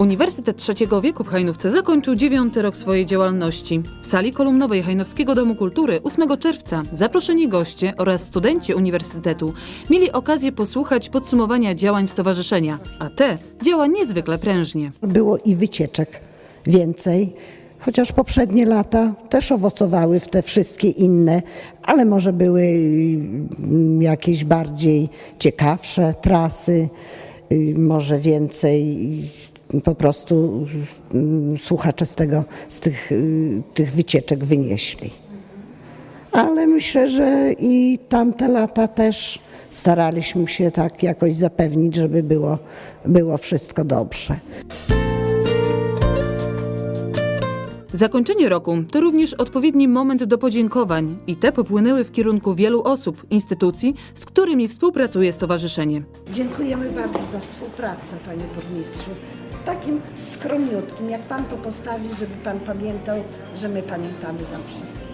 Uniwersytet Trzeciego Wieku w Hajnówce zakończył dziewiąty rok swojej działalności. W sali kolumnowej Hajnowskiego Domu Kultury 8 czerwca zaproszeni goście oraz studenci uniwersytetu mieli okazję posłuchać podsumowania działań stowarzyszenia, a te działa niezwykle prężnie. Było i wycieczek więcej, chociaż poprzednie lata też owocowały w te wszystkie inne, ale może były mm, jakieś bardziej ciekawsze trasy, y, może więcej po prostu mm, słuchacze z, tego, z tych, y, tych wycieczek wynieśli. Ale myślę, że i tamte lata też staraliśmy się tak jakoś zapewnić, żeby było, było wszystko dobrze. Zakończenie roku to również odpowiedni moment do podziękowań i te popłynęły w kierunku wielu osób, instytucji, z którymi współpracuje stowarzyszenie. Dziękujemy bardzo za współpracę, panie burmistrzu. Takim skromniutkim, jak pan to postawi, żeby pan pamiętał, że my pamiętamy zawsze.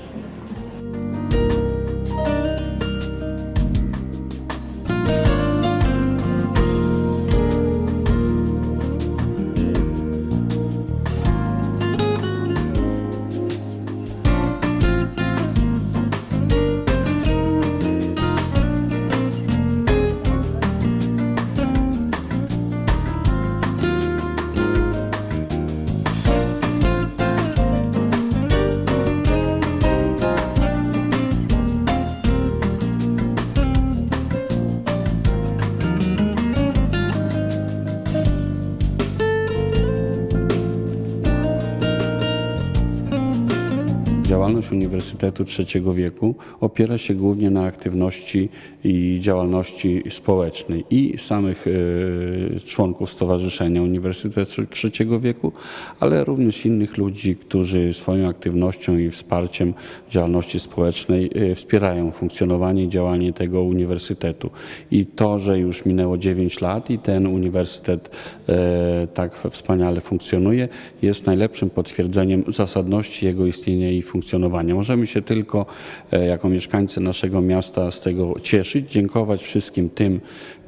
Działalność Uniwersytetu Trzeciego Wieku opiera się głównie na aktywności i działalności społecznej i samych e, członków Stowarzyszenia Uniwersytetu Trzeciego Wieku, ale również innych ludzi, którzy swoją aktywnością i wsparciem działalności społecznej e, wspierają funkcjonowanie i działanie tego uniwersytetu. I to, że już minęło 9 lat i ten uniwersytet e, tak wspaniale funkcjonuje, jest najlepszym potwierdzeniem zasadności jego istnienia i funkcjonowania. Możemy się tylko e, jako mieszkańcy naszego miasta z tego cieszyć, dziękować wszystkim tym,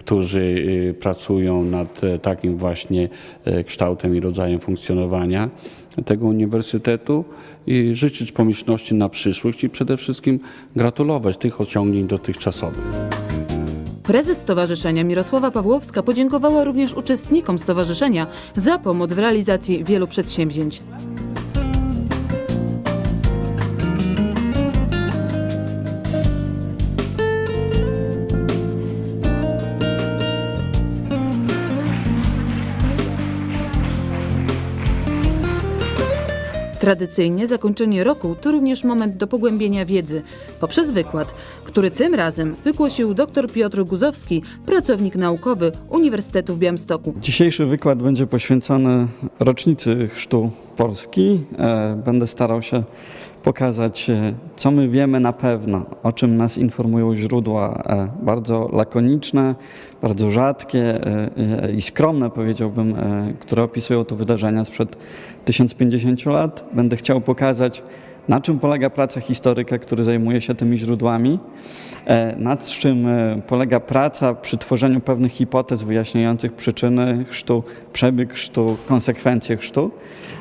którzy e, pracują nad e, takim właśnie e, kształtem i rodzajem funkcjonowania tego uniwersytetu i życzyć pomyślności na przyszłość i przede wszystkim gratulować tych osiągnięć dotychczasowych. Prezes stowarzyszenia Mirosława Pawłowska podziękowała również uczestnikom stowarzyszenia za pomoc w realizacji wielu przedsięwzięć. Tradycyjnie zakończenie roku to również moment do pogłębienia wiedzy poprzez wykład, który tym razem wygłosił dr Piotr Guzowski, pracownik naukowy Uniwersytetu w Białymstoku. Dzisiejszy wykład będzie poświęcony rocznicy chrztu Polski. E, Będę starał się pokazać, e, co my wiemy na pewno, o czym nas informują źródła e, bardzo lakoniczne, bardzo rzadkie e, i skromne, powiedziałbym, które opisują to wydarzenia sprzed 1050 lat. Będę chciał pokazać, na czym polega praca historyka, który zajmuje się tymi źródłami, e, nad czym e, polega praca przy tworzeniu pewnych hipotez wyjaśniających przyczyny chrztu, przebieg chrztu, konsekwencje chrztu.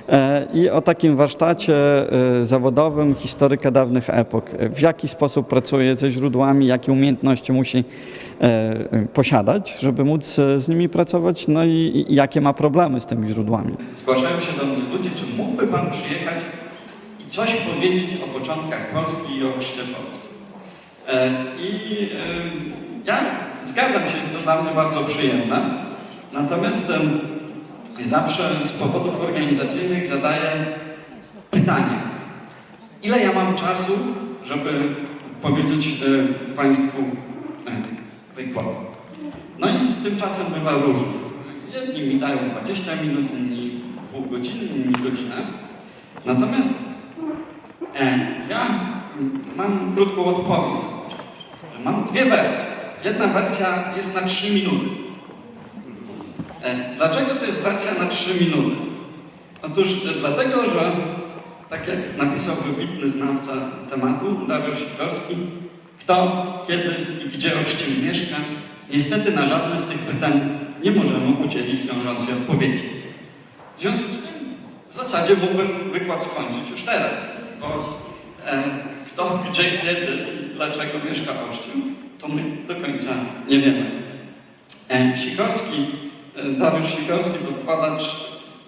E, I o takim warsztacie zawodowym historyka dawnych epok. W jaki sposób pracuje ze źródłami, jakie umiejętności musi posiadać, żeby móc z nimi pracować, no i jakie ma problemy z tymi źródłami. Zgłaszają się do mnie ludzie, czy mógłby Pan przyjechać coś powiedzieć o początkach Polski i o chrzcie Polski. E, I e, ja zgadzam się, jest to dla mnie bardzo przyjemne. Natomiast zawsze z powodów organizacyjnych zadaję pytanie. Ile ja mam czasu, żeby powiedzieć e, Państwu wykład? No i z tym czasem bywa różnie. Jedni mi dają 20 minut, inni pół godziny, inni godzinę. Natomiast ja mam krótką odpowiedź że mam dwie wersje. Jedna wersja jest na 3 minuty. Dlaczego to jest wersja na 3 minuty? Otóż e, dlatego, że tak jak napisał wybitny znawca tematu Dariusz Sikorski, Kto, kiedy i gdzie Olsztyn mieszka? Niestety na żadne z tych pytań nie możemy udzielić wiążącej odpowiedzi. W związku z tym w zasadzie mógłbym wykład skończyć już teraz, bo e, kto, gdzie, kiedy i dlaczego mieszka Olsztyn, to my do końca nie wiemy. E, Sikorski, e, Dariusz Sikorski to badacz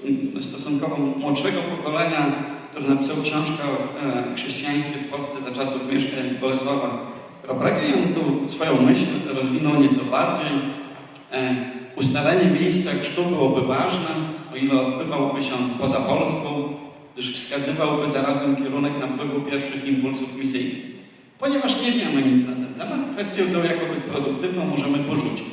mm, stosunkowo młodszego pokolenia, który napisał książkę o e, chrześcijaństwie w Polsce za czasów mieszkań Bolesława Chrobrego i on tu swoją myśl rozwinął nieco bardziej. E, Ustalenie miejsca chrztu byłoby ważne, o ile odbywałby się poza Polską, gdyż wskazywałby zarazem kierunek napływu pierwszych impulsów misyjnych. Ponieważ nie wiemy nic na ten temat, kwestię tę jako bezproduktywną możemy porzucić.